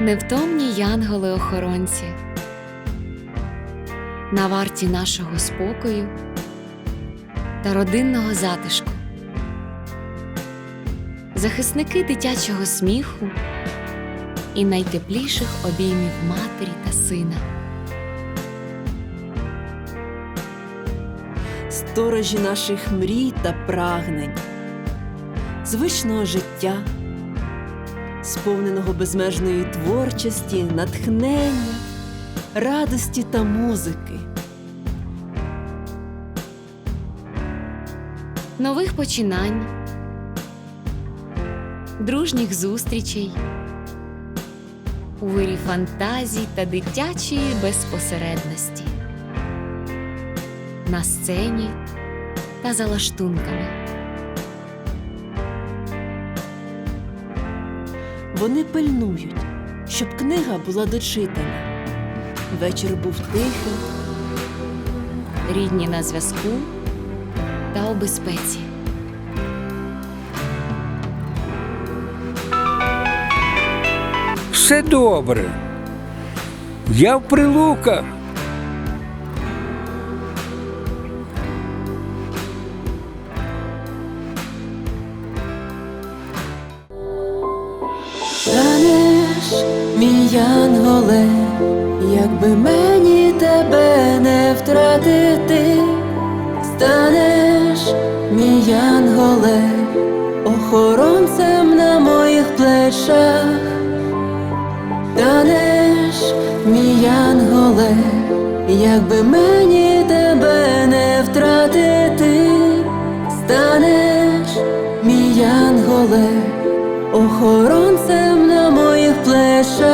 невтомні янголи-охоронці, на варті нашого спокою та родинного затишку, захисники дитячого сміху і найтепліших обіймів матері та сина. сторожі наших мрій та прагнень, звичного життя, сповненого безмежної творчості, натхнення, радості та музики. нових починань, дружніх зустрічей, у вирі фантазій та дитячої безпосередності, на сцені та за лаштунками. Вони пильнують, щоб книга була дочитана. Вечір був тихим, рідні на зв'язку та у безпеці. Все добре. Я в прилуках. Мій янголе, якби мені тебе не втратити, станеш, мій янголе, охоронцем на моїх плечах, станеш, мій янголе, якби мені тебе не втратити, станеш, мій янголе necesito.